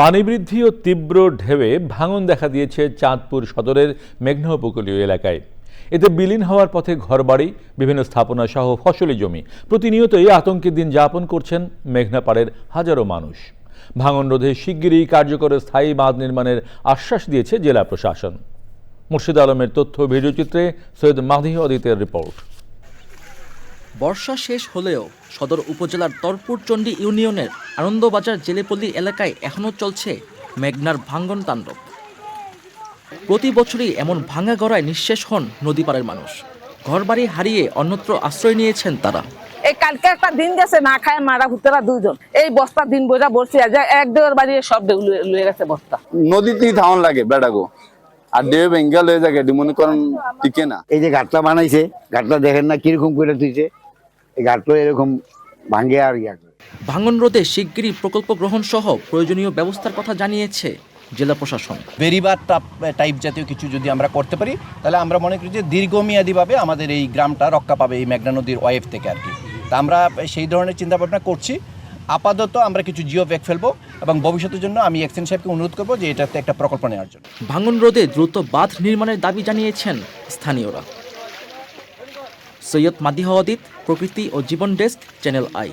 পানি বৃদ্ধি ও তীব্র ঢেউয়ে ভাঙন দেখা দিয়েছে চাঁদপুর সদরের মেঘনা উপকূলীয় এলাকায়। এতে বিলীন হওয়ার পথে ঘরবাড়ি, বিভিন্ন স্থাপনা সহ ফসলি জমি। প্রতিনিয়তই আতঙ্কের দিন যাপন করছেন মেঘনাপাড়ের হাজারো মানুষ। ভাঙন রোধে শিগগিরই কার্যকর স্থায়ী বাঁধ নির্মাণের আশ্বাস দিয়েছে জেলা প্রশাসন। মুর্শিদ আলমের তথ্য ভিডিওচিত্রে সৈয়দ মাহি অদিতের রিপোর্ট। বর্ষা শেষ হলেও সদর উপজেলার তরপুরচণ্ডী ইউনিয়নের আনন্দবাজার জেলেপল্লী এলাকায় এখনও চলছে মেঘনার ভাঙ্গন তাণ্ডব। প্রতি বছরই এমন ভাঙা গড়ায় নিঃশেষ হন নদীপাড়ের মানুষ। ঘরবাড়ি হারিয়ে অন্যত্র আশ্রয় নিয়েছেন তারা। এই কালকে একটা দিন গেছে না খায় মারা ভুতেরা দুইজন। এই বস্তা দিন বইটা বসছে এক দেওয়ার বাড়ি সব দেউ লুয়ে গেছে বস্তা। নদীতেই ধাওয়ান লাগে বেড়াগো আর বেঙ্গল হয়ে যায় এটি মনে করেন টিকে না। এই যে ঘাটটা বানাইছে ঘাটটা দেখেন না কীরকম করে তুইছে। এই এরকম ভাঙ্গে আর ইয়া করে। ভাঙন রোধে শিগগিরই প্রকল্প গ্রহণ সহ প্রয়োজনীয় ব্যবস্থার কথা জানিয়েছে জেলা প্রশাসন। বেরিবার টাপ টাইপ জাতীয় কিছু যদি আমরা করতে পারি তাহলে আমরা মনে করি যে দীর্ঘমেয়াদীভাবে আমাদের এই গ্রামটা রক্ষা পাবে এই মেঘনা নদীর ওয়েভ থেকে আর কি। তা আমরা সেই ধরনের চিন্তাভাবনা করছি। আপাতত আমরা কিছু জিও ব্যাগ ফেলব এবং ভবিষ্যতের জন্য আমি এক্সেন সাহেবকে অনুরোধ করব যে এটাতে একটা প্রকল্প নেওয়ার জন্য। ভাঙন রোধে দ্রুত বাঁধ নির্মাণের দাবি জানিয়েছেন স্থানীয়রা। সৈয়দ মাদিহ অদিত প্রকৃতি ও জীবন ডেস্ক চ্যানেল আই।